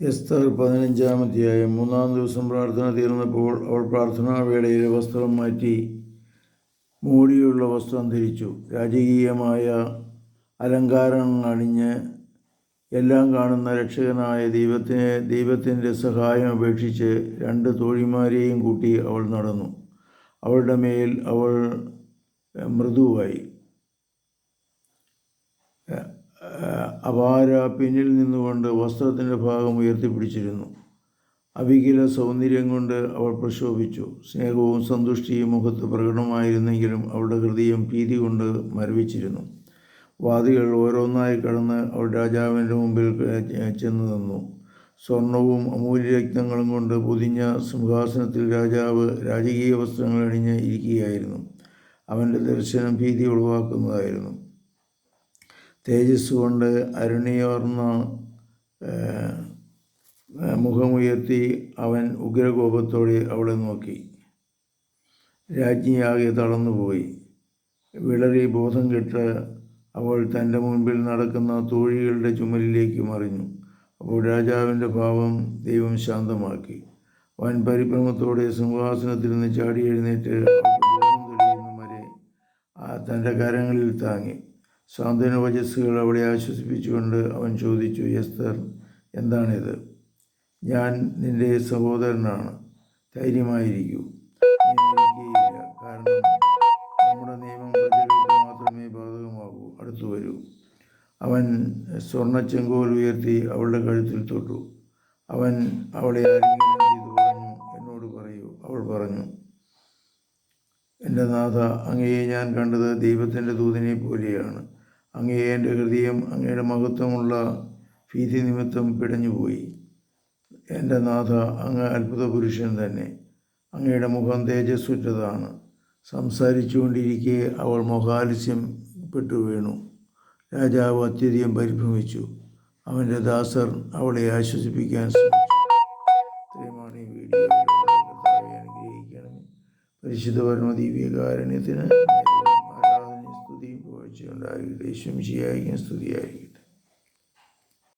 എസ്തർ പതിനഞ്ചാം അധ്യായം മൂന്നാം ദിവസം പ്രാർത്ഥന തീർന്നപ്പോൾ അവൾ പ്രാർത്ഥനാവേളയിൽ വസ്ത്രം മാറ്റി മൂടിയുള്ള വസ്ത്രം ധരിച്ചു. രാജകീയമായ അലങ്കാരങ്ങൾ അണിഞ്ഞ് എല്ലാം കാണുന്ന രക്ഷകനായ ദൈവത്തിന് ദൈവത്തിന്റെ സഹായം അപേക്ഷിച്ച് രണ്ട് തോഴിമാരെയും കൂട്ടി അവൾ നടന്നു. അവളുടെ മേൽ അവൾ മൃദുവായി. അപാര പിന്നിൽ നിന്നുകൊണ്ട് വസ്ത്രത്തിന്റെ ഭാഗം ഉയർത്തിപ്പിടിച്ചിരുന്നു. അവികില സൗന്ദര്യം കൊണ്ട് അവൾ പ്രശോഭിച്ചു. സ്നേഹവും സന്തുഷ്ടിയും മുഖത്ത് പ്രകടമായിരുന്നെങ്കിലും അവളുടെ ഹൃദയം ഭീതി കൊണ്ട് മരവിച്ചിരുന്നു. വാദികൾ ഓരോന്നായി കടന്ന് അവൾ രാജാവിന്റെ മുമ്പിൽ ചെന്നു നിന്നു. സ്വർണവും അമൂല്യരത്നങ്ങളും കൊണ്ട് പൊതിഞ്ഞ സിംഹാസനത്തിൽ രാജാവ് രാജകീയ വസ്ത്രങ്ങൾ അണിഞ്ഞ് ഇരിക്കുകയായിരുന്നു. അവന്റെ ദർശനം ഭീതി ഉളവാക്കുന്നതായിരുന്നു. തേജസ് കൊണ്ട് അരുണിയോർന്ന മുഖമുയർത്തി അവൻ ഉഗ്രകോപത്തോടെ അവളെ നോക്കി. രാജ്ഞിയാകെ തളർന്നുപോയി. വിളറി ബോധം കെട്ട് അവൾ തന്റെ മുൻപിൽ നടക്കുന്ന തോഴികളുടെ ചുമലിലേക്ക് മറിഞ്ഞു. അപ്പോൾ രാജാവിന്റെ ഭാവം ദൈവം ശാന്തമാക്കി. വൻ പരിഭ്രമത്തോടെ സിംഹാസനത്തിൽ നിന്ന് ചാടി എഴുന്നേറ്റ് ബോധം ആ വരെ തന്റെ കരങ്ങളിൽ താങ്ങി. സാന്ത്വന വചസ്സുകൾ അവളെ ആശ്വസിപ്പിച്ചുകൊണ്ട് അവൻ ചോദിച്ചു എസ്തർ എന്താണിത്? ഞാൻ നിന്റെ സഹോദരനാണ്. ധൈര്യമായിരിക്കൂ. കാരണം നമ്മുടെ നിയമം മാത്രമേ ബാധകമാകൂ. അടുത്തു വരൂ. അവൻ സ്വർണ ചെങ്കോൽ ഉയർത്തി അവളുടെ കഴുത്തിൽ തൊട്ടു. അവൻ അവളെ ആരെങ്കിലും ചെയ്തു പറഞ്ഞു എന്നോട് പറയൂ. അവൾ പറഞ്ഞു എന്റെ നാഥ അങ്ങയെ ഞാൻ കണ്ടത് ദൈവത്തിന്റെ ദൂതിനെ പോലെയാണ്. അങ്ങയെ എന്റെ ഹൃദയം അങ്ങയുടെ മഹത്വമുള്ള ഭീതി നിമിത്തം പിടഞ്ഞുപോയി. എന്റെ നാഥ അങ്ങ് അത്ഭുത പുരുഷൻ തന്നെ. അങ്ങയുടെ മുഖം തേജസ്സുറ്റതാണ്. സംസാരിച്ചുകൊണ്ടിരിക്കെ അവൾ മുഖാലസ്യം പെട്ടു വീണു. രാജാവ് അത്യധികം പരിഭ്രമിച്ചു. അവന്റെ ദാസർ അവളെ ആശ്വസിപ്പിക്കാൻ ശ്രമിച്ചു. ഇത്രയുമാണ് പരിശുദ്ധ പരമ ആരാധനയും സ്തുതിയും ശരിയായിരിക്കും സ്തുതിയായിരിക്കും.